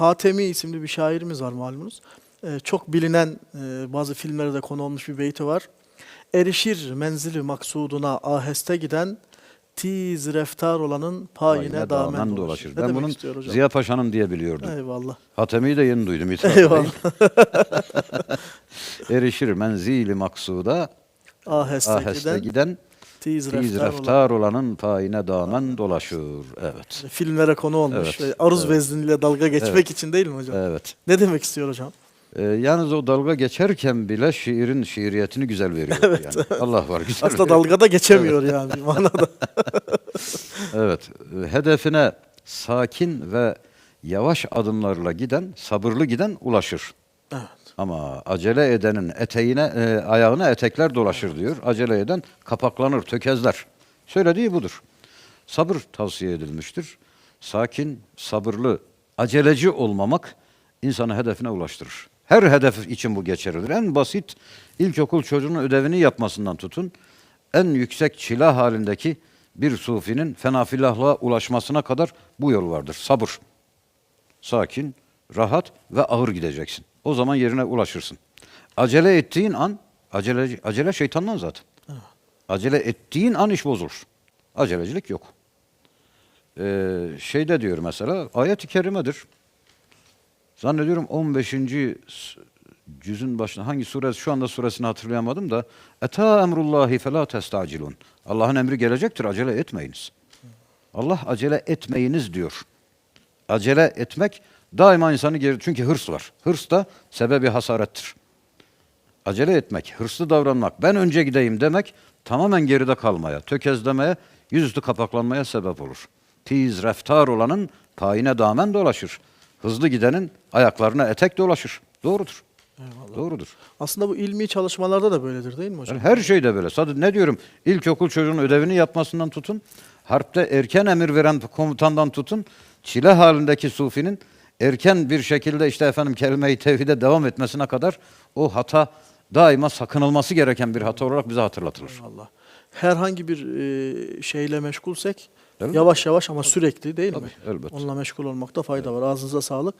Hatemi isimli bir şairimiz var malumunuz. Ee, çok bilinen e, bazı filmlerde de konu olmuş bir beyti var. Erişir menzili maksuduna aheste giden tiz reftar olanın payine Aynen damen damen dolaşır. dolaşır. Ben bunun? Ziya Paşa'nın diye biliyordum. Eyvallah. Hatemi'yi de yeni duydum. itiraf Eyvallah. Erişir menzili maksuda Aheste, aheste giden, giden tiz reftar, olan. reftar olanın payine damen dolaşır. Evet. Filmlere konu olmuş. Evet, ve Aruz evet. vezniyle dalga geçmek için değil mi hocam? Evet. Ne demek istiyor hocam? Ee, yalnız o dalga geçerken bile şiirin şiiriyetini güzel veriyor. yani. Allah var güzel Aslında veriyor. dalgada geçemiyor yani bir manada. Evet. e, Hedefine sakin ve yavaş adımlarla giden, sabırlı giden ulaşır. Evet. Ama acele edenin eteğine, e, ayağına etekler dolaşır diyor. Acele eden kapaklanır, tökezler. Söylediği budur. Sabır tavsiye edilmiştir. Sakin, sabırlı, aceleci olmamak insanı hedefine ulaştırır. Her hedef için bu geçerlidir. En basit ilkokul çocuğunun ödevini yapmasından tutun, en yüksek çila halindeki bir sufinin fenafilahlığa ulaşmasına kadar bu yol vardır. Sabır sakin, rahat ve ağır gideceksin. O zaman yerine ulaşırsın. Acele ettiğin an, acele, acele şeytandan zaten. Acele ettiğin an iş bozulur. Acelecilik yok. Ee, şeyde diyor mesela, ayet-i kerimedir. Zannediyorum 15. s- cüzün başında hangi sure şu anda suresini hatırlayamadım da eta emrullahi fela testacilun. Allah'ın emri gelecektir acele etmeyiniz. Allah acele etmeyiniz diyor. Acele etmek daima insanı geri çünkü hırs var. Hırs da sebebi hasarettir. Acele etmek, hırslı davranmak, ben önce gideyim demek tamamen geride kalmaya, tökezlemeye, yüzüstü kapaklanmaya sebep olur. Tiz, reftar olanın payine damen dolaşır. Hızlı gidenin ayaklarına etek dolaşır. Doğrudur. Doğrudur. Aslında bu ilmi çalışmalarda da böyledir değil mi hocam? Yani her şeyde böyle. Sadece ne diyorum? İlkokul çocuğun ödevini yapmasından tutun. Harpte erken emir veren komutandan tutun. Çile halindeki sufinin erken bir şekilde işte efendim kelime-i tevhide devam etmesine kadar o hata daima sakınılması gereken bir hata olarak bize hatırlatılır. Allah. Herhangi bir e, şeyle meşgulsek mi? yavaş yavaş ama sürekli değil mi? Tabii, elbette. Onunla meşgul olmakta fayda var. Ağzınıza sağlık.